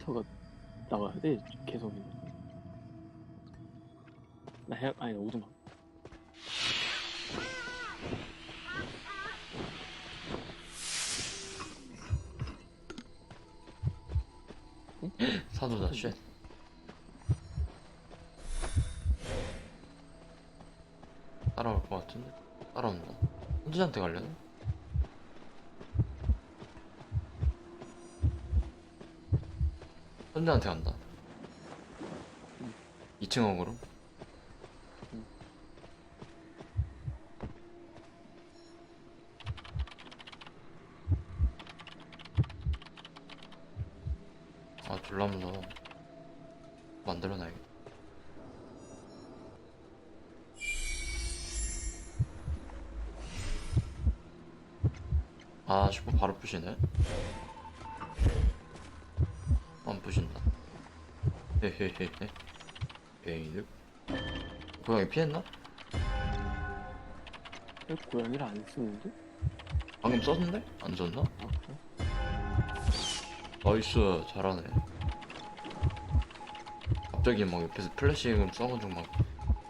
캐릭터가 나와야 돼 계속. 나 해, 아니 나 오두막 사도다. 쉣. 따라올 것 같은데? 따라온다. 혼자한테 가려나? 혼자한테 간다. 2층 어그로? 아 졸라 무서워 만들어놔야겠다. 아 슈퍼 바로 부시네 안 부신다 헤헤헤헤 베이득 고양이 피했나? 왜 고양이를 안 쓰는데? 방금 썼는데? 안 썼나? 아 그래? 나이스 잘하네 갑자기 막 옆에서 플래시금 써가지고 막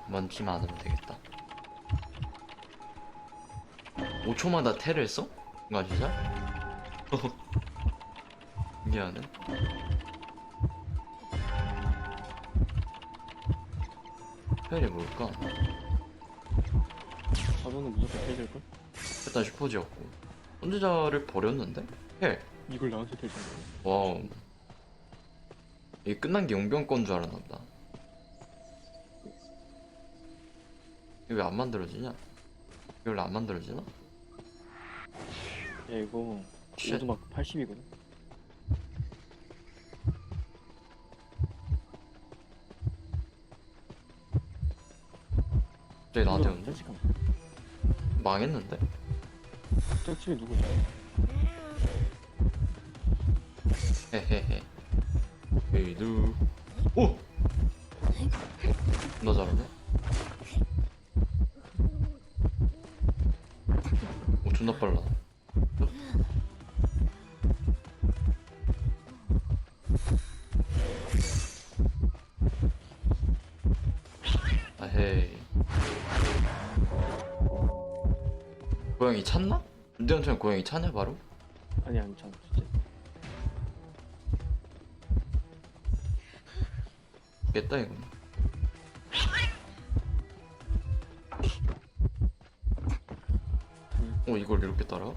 그만 치면 안 하면 되겠다 5초마다 테를 써? 뭔가 진짜? 미안 해 텔이 뭘까? 저는 무조건 해줄걸? 일단 슈퍼지였고 혼자자를 버렸는데? 해 이걸 나한테 대잖아 와우. 이게 끝난 게 용병 건 줄 알았나 보다. 이게 왜안 만들어지냐? 원래 안 만들어지나? 야 이거 쉣. 오두막 80이거든? 갑자기 나한테 오는데? 짤찍함 망했는데? 짤집이 누구야? 헤헤헤. 에이드. 오! 나 잘하네? 오, 존나 빨라. 고양이 찾나? 윤대현처럼 고양이 찾냐, 바로? 아니 안 참아 진짜 깼다, 이거. 어, 이걸 이렇게 따라?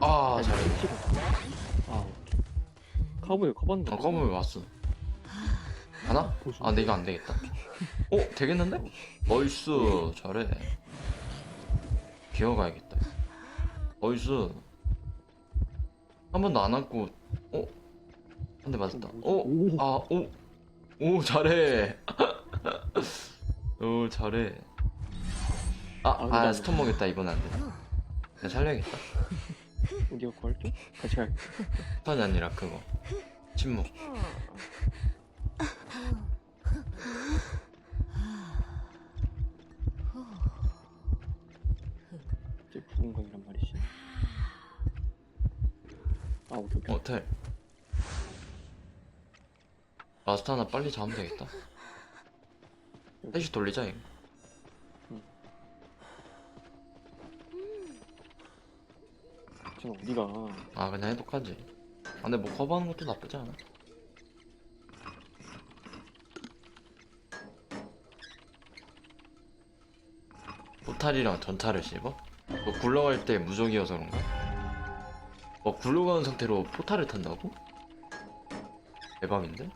아, 아니, 잘해. 아 오케이 커버는 거 아, 왜 왔어? 하나? 아, 근데 이거 안 되겠다. 어, 되겠는데? 나이스, 잘해. 기어가야겠다. 나이스. 한 번도 안 왔고, 어? 한 대 맞았다. 어? 오. 아, 오. 오, 잘해. 오, 잘해. 아, 아, 아, 안 스톤 먹였다. 이번엔 안 돼. 그냥 살려야겠다. 우리가 구할게? 같이 갈게 스톤이 아니라 그거. 침묵. 아 호텔. 라스트 하나 빨리 잡으면 되겠다. 셋이 돌리자 이거. 지금 어디가? 아 그냥 해독하지. 아 근데 뭐 커버하는 것도 나쁘지 않아. 포탈이랑 전탈을 씹어? 뭐 굴러갈 때 무적이어서 그런가? 뭐 굴러가는 상태로 포탈을 탄다고? 대박인데?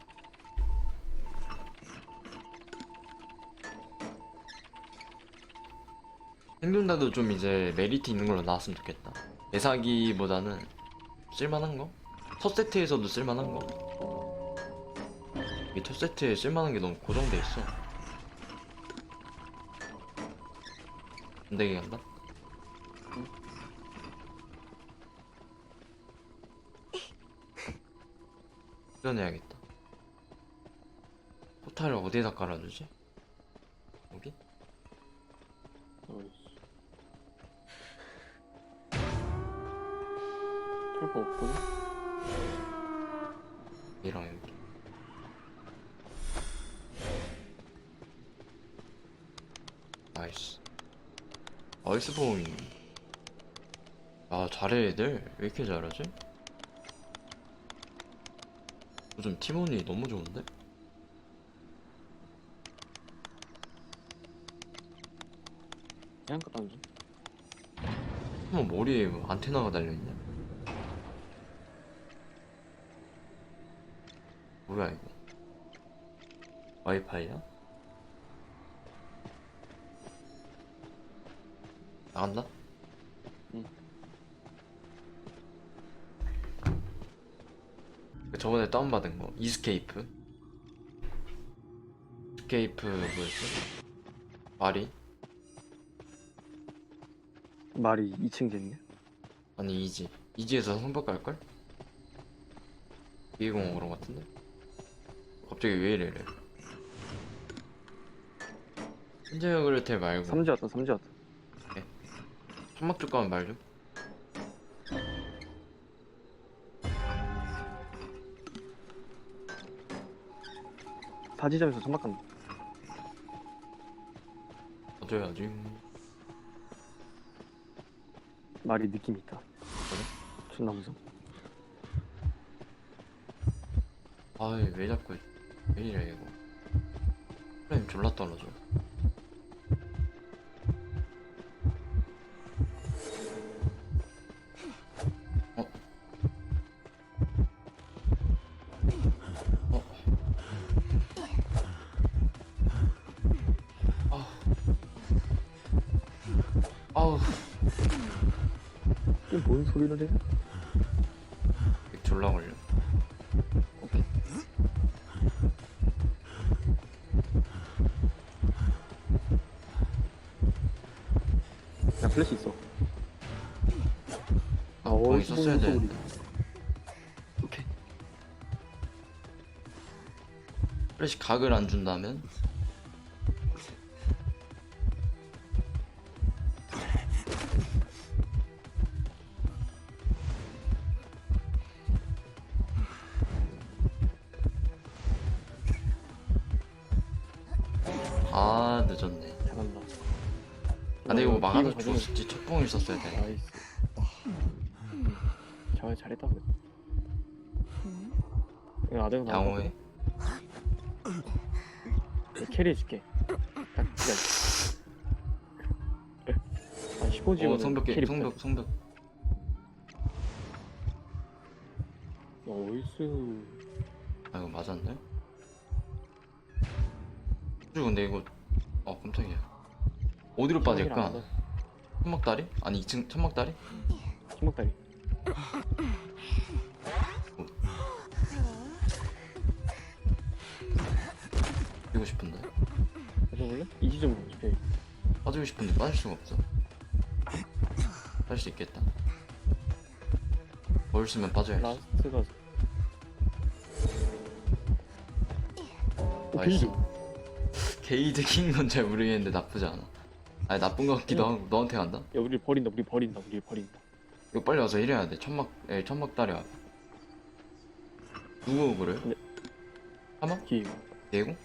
생존자도 좀 이제 메리트 있는 걸로 나왔으면 좋겠다. 대사기보다는 쓸만한 거? 첫 세트에서도 쓸만한 거? 이첫 세트에 쓸만한 게 너무 고정돼 있어. 안 되게 간다? 수련해야겠다. 포탈을 어디에다 깔아주지? 여기? 나이스 털거 없거든? 얘랑 여기. 나이스. 아이스봉이. 아, 잘해, 애들. 왜 이렇게 잘하지? 요즘 팀원이 너무 좋은데? 그냥 줘. 한번 머리에 뭐 안테나가 달려있냐? 뭐야, 이거? 와이파이야? 나간다? 응. 그 저번에 다운받은 거 이스케이프 스케이프 뭐였어? 말이? 말이 2층 됐네. 아니 이지 이지에서 성벽 갈걸? 비공호 그런 거 같은데? 갑자기 왜 이래래 현재 그레텔 말고 삼지 왔다, 삼지 왔다. 천막 쪽 가면 말좀 사지점에서 천막 간다. 어쩌야지 말이 느낌 있다. 그래? 존나 무서워. 아이 왜 자꾸 왜 이래 이거 프레임 졸라 떨어져 소리를 해? 졸라 걸려 오케이. 야, 플래시 있어. 아 봉이 어이씨, 썼어야 무슨 되는데 오케이. 플래시 각을 안 준다면 아 근데 이거 막아서 기분 가져가- 죽었지 첫 봉을 썼어야 돼 나이스. 잘 잘했다 그래. 이거 아들 양호해 캐리 해줄게. 딱. 한 15지면 어 성벽 개 성벽 성벽 나이스. 아 이거 맞았네 그리고 근데 이거 어 깜짝이야 어디로 빠질까? 천막다리? 아니 2층 천막다리? 신목다리. 뛰고 싶은데 가져볼래? 이 지점으로 집에. 빠지고 싶은데 빠질 수가 없어 빠질 수 있겠다 뭘 쓰면 빠져야지 라스트가. 오, 나이스. 빌드. 게이드 킨건잘 모르겠는데 나쁘지 않아 아니 나쁜 것 같기도 하고 너한테 간다 야, 우리 버린다, 우리 버린다, 우리 버린다. 이거 빨리 와서 일해야 돼 천막 에 천막다리 와 누구 그래? 네. 하마? 기이고. 대공?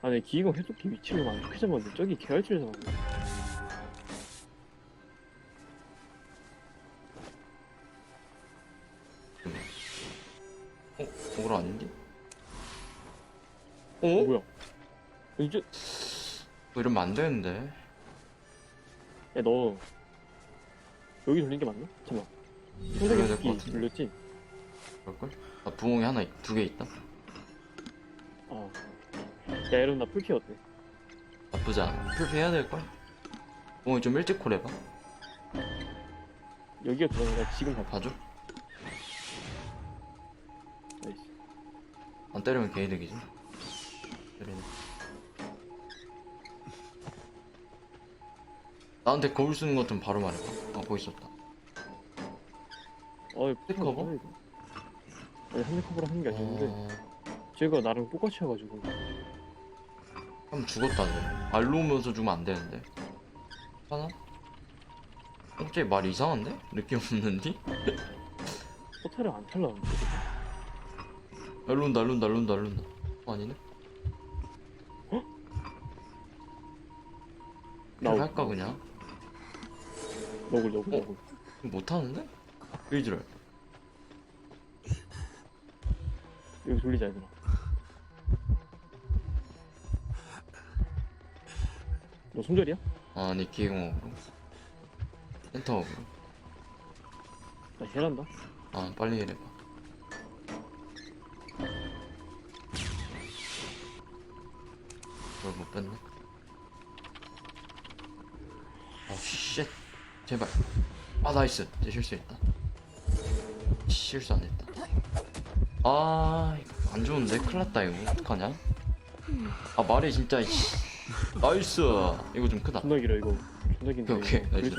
아, 내 기이고 해독기 위치를 안 좋게 잡았는데, 저기 계열치를 잡았네. 어? 오그로 아닌데? 어, 어? 뭐야? 이제, 뭐 이러면 안 되는데 야, 너. 여기 돌린 게 맞나? 잠깐만. 돌려야 될것 같은데 돌렸지? 그럴걸? 나 부엉이 하나 두 개 있다 아. 야, 여러분, 나 풀피 어때? 나쁘지 않아 풀피 해야 될걸? 부엉이 좀 일찍 콜해봐 여기가 들어가니까 지금 가. 봐줘. 안 때리면 개이득이지 때리네 나한테 거울 쓰는 것 좀 바로 말해봐 아 거기 있었다 어이, 핸드커버? 아니, 핸드커버로 하는 게 아니었는데, 어... 쟤가 나랑 똑같이 해가지고. 한번 죽었다 쟤 발로 오면서 죽으면 안 되는데 하나? 갑자기 말 이상한데? 느낌 없는디? 포탈을 안 탈라는데 일로 온다 일로 온다 어, 아니네? 나오 할까 그냥? 너굴 너굴 어? 너굴 못하는데? 일지랄 여기 돌리자 얘들아. 너 손절이야? 아니 기계공학으로 센터업으로 나 헬한다. 아 빨리 해봐 아 나이스 제 실수했다 실수 안 했다 아 이거 안 좋은데 큰일났다 이거 어떡하냐 아 말이 진짜. 나이스 이거 좀 크다 존나 길어 이거 존나 긴데 오케이, 이거. 나이스.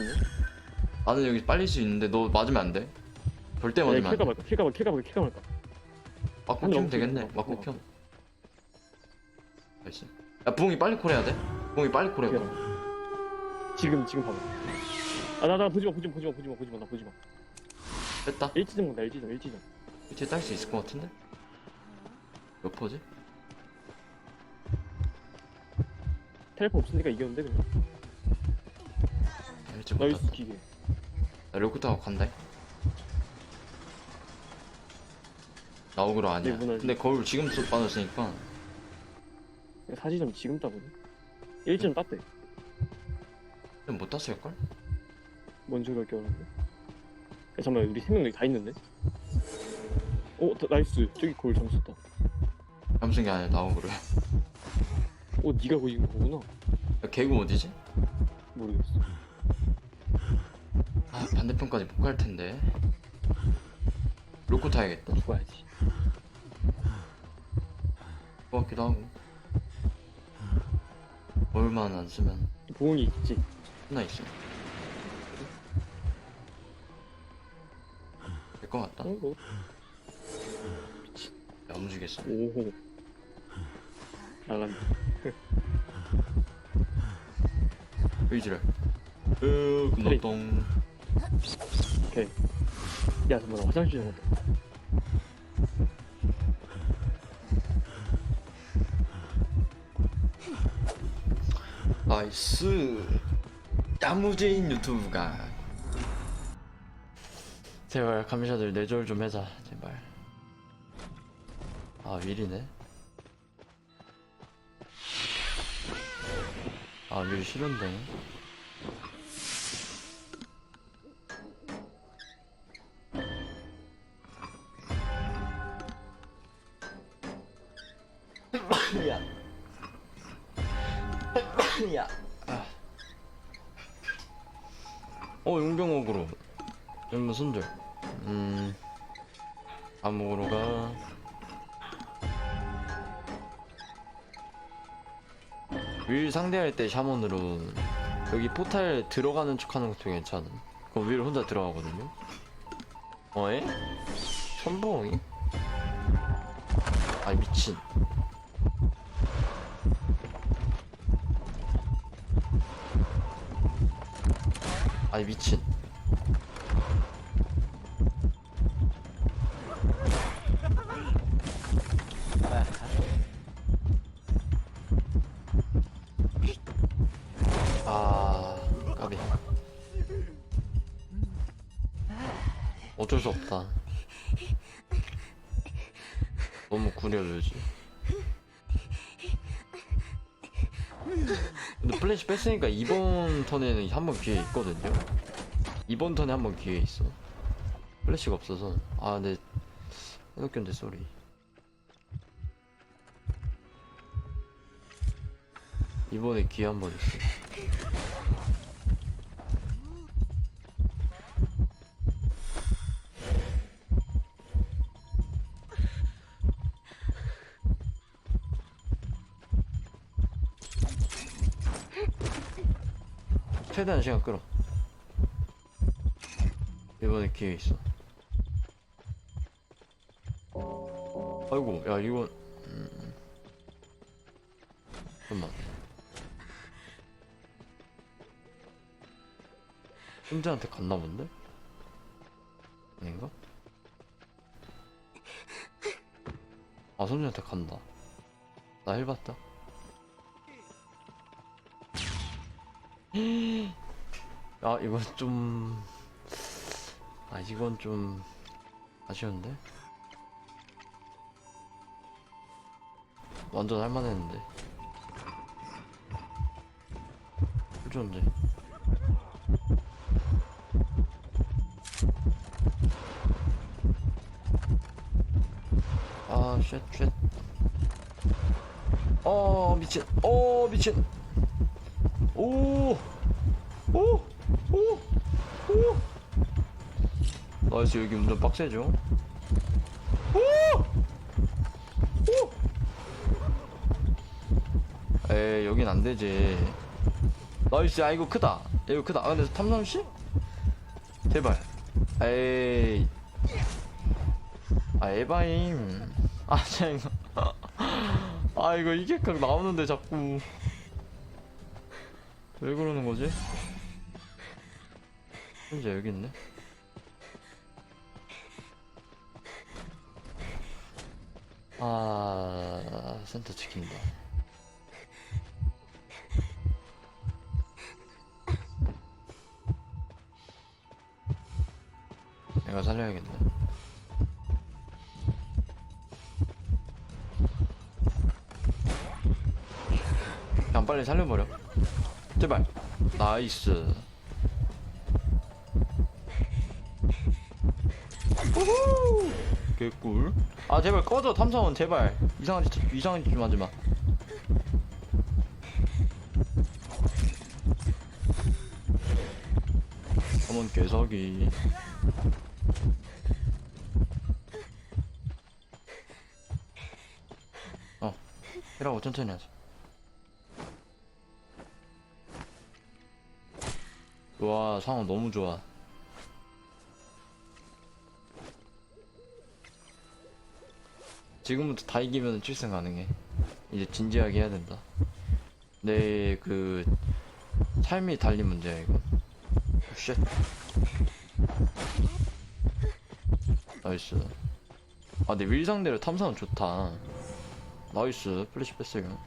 나는 여기 빨릴 수 있는데 너 맞으면 안 돼? 절대 야, 맞으면 안 킬까 돼. 말까 킬까 말까 킬까 말까 킬까 말까 맞고 아니, 키면 되겠네. 없어, 맞고 없어. 켜. 나이스. 야 부엉이 빨리 콜해야 돼. 부엉이 빨리. 킬까 지금 지금 봐봐 아나 나 보지마 보지마 보지마 보지마 보지마 나 보지마 뺐다. 일지점 간다 일지점 일지점 이제 딸수 있을 것 같은데? 몇 퍼지? 텔레포 없으니까 이겼는데 그냥 아, 일찍 못 나이스 땄다. 기계 나 로크 타고 간다. 나 오그로 아니야. 네, 문화지. 근데 거울 지금 쏙 빠졌으니까 사지점 지금 따거든 일지점 땄대 좀못 땄을걸? 뭔 소리가 껴는데 야 잠깐만 우리 세명 여기 다 있는데 오 다- 나이스 저기 골 잠수인 게 아니라 나오그로야. 오 니가 거기 있는 거구나 야, 개구 어디지? 모르겠어 아 반대편까지 못 갈 텐데. 로코 타야겠다. 죽어야지 것 같기도 하고. 얼마나 안 쓰면 보응이 있지 하나 있어. 것 같다. 어? 뭐. 야, 움직였어. 오호 나간다 의지를. 으, 금노똥. 오케이 야 잠깐만 나 화장실 좀 갔다 나이스. 야무진 유튜브가. 제발 감시자들 내절 좀 해자 제발. 아 윌이네. 아윌 싫은데. 야. 야. 아. 어 용병옥으로. 연무 손절. 음. 암흑으로 가. 윌 상대할 때 샤먼으로 여기 포탈 들어가는 척 하는 것도 괜찮은. 그럼 윌 혼자 들어가거든요. 어, 에? 천봉이? 아 미친. 아이 미친 어쩔 수 없다 너무 구려져지 근데 플래시 뺐으니까 이번 턴에는 한 번 기회 있거든요. 이번 턴에 한 번 기회 있어. 플래시가 없어서 아 근데 해놓겼는데 쏘리. 이번에 기회 한 번 있어. 최대한 시간 끌어 이번에 기회 있어 아이고 야 이건 음. 잠깐만 심지한테 갔나 본데? 아닌가? 아 손주한테 간다 나 해봤다. 아 이건 좀... 아 이건 좀... 아쉬운데? 완전 할만했는데 좋은데 아, 쉣, 쉣. 어, 미친. 어, 미친. 오, 오, 오, 오. 나이스, 여기 운전 빡세죠? 오! 오! 에이, 여긴 안 되지. 나이스, 아, 이거 크다. 이거 크다. 아, 근데 탐정씨? 제발. 에이. 아 에바임 아 이거 아 이거 이게 각 나오는데 자꾸 왜 그러는 거지? 이제 여기 있네. 아 센터 지킨다. 내가 살려야겠네. 그냥 빨리 살려버려. 제발. 나이스 우후! 개꿀. 아 제발 꺼져 탐사원 제발. 이상한 짓 이상한 짓 좀 하지 마. 어먼 개석이 어 이라고 천천히 하자. 와 상황 너무 좋아 지금부터 다 이기면 7승 가능해. 이제 진지하게 해야 된다. 내 그 삶이 달린 문제야 이거 쉣. 나이스. 아내 윌상대로 탐사는 좋다. 나이스. 플래시 뺐어요.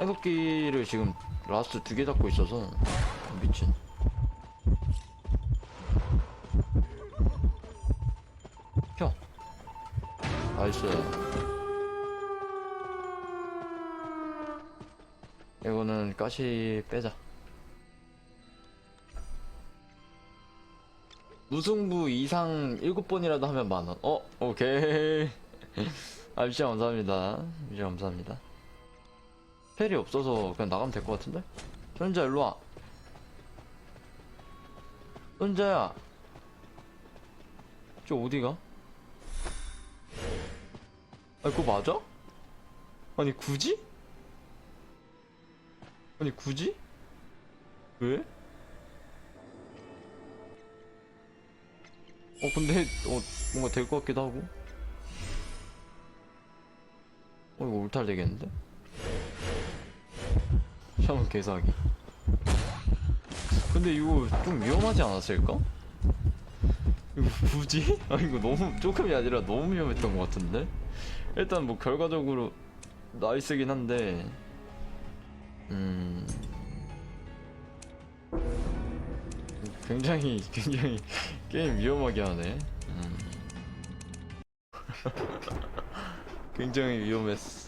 해독기를 지금 라스트 두 개 잡고 있어서 미친. 펴 나이스. 이거는 가시 빼자. 무승부 이상 7번이라도 하면 만원. 어? 오케이. 아 미션 감사합니다. 미션 감사합니다. 펠이 없어서 그냥 나가면 될 것 같은데? 손자 일로 와. 손자야. 저 어디가? 아 그거 맞아? 아니 굳이? 아니 굳이? 왜? 어 근데 어 뭔가 될 것 같기도 하고. 어 이거 울탈 되겠는데? 샤먼 개사기 근데 이거 좀 위험하지 않았을까? 이거 굳이? 아 이거 너무 조금이 아니라 너무 위험했던 것 같은데? 일단 뭐 결과적으로 나이스긴 한데 음 굉장히 굉장히 게임 위험하게 하네 음. 굉장히 위험했어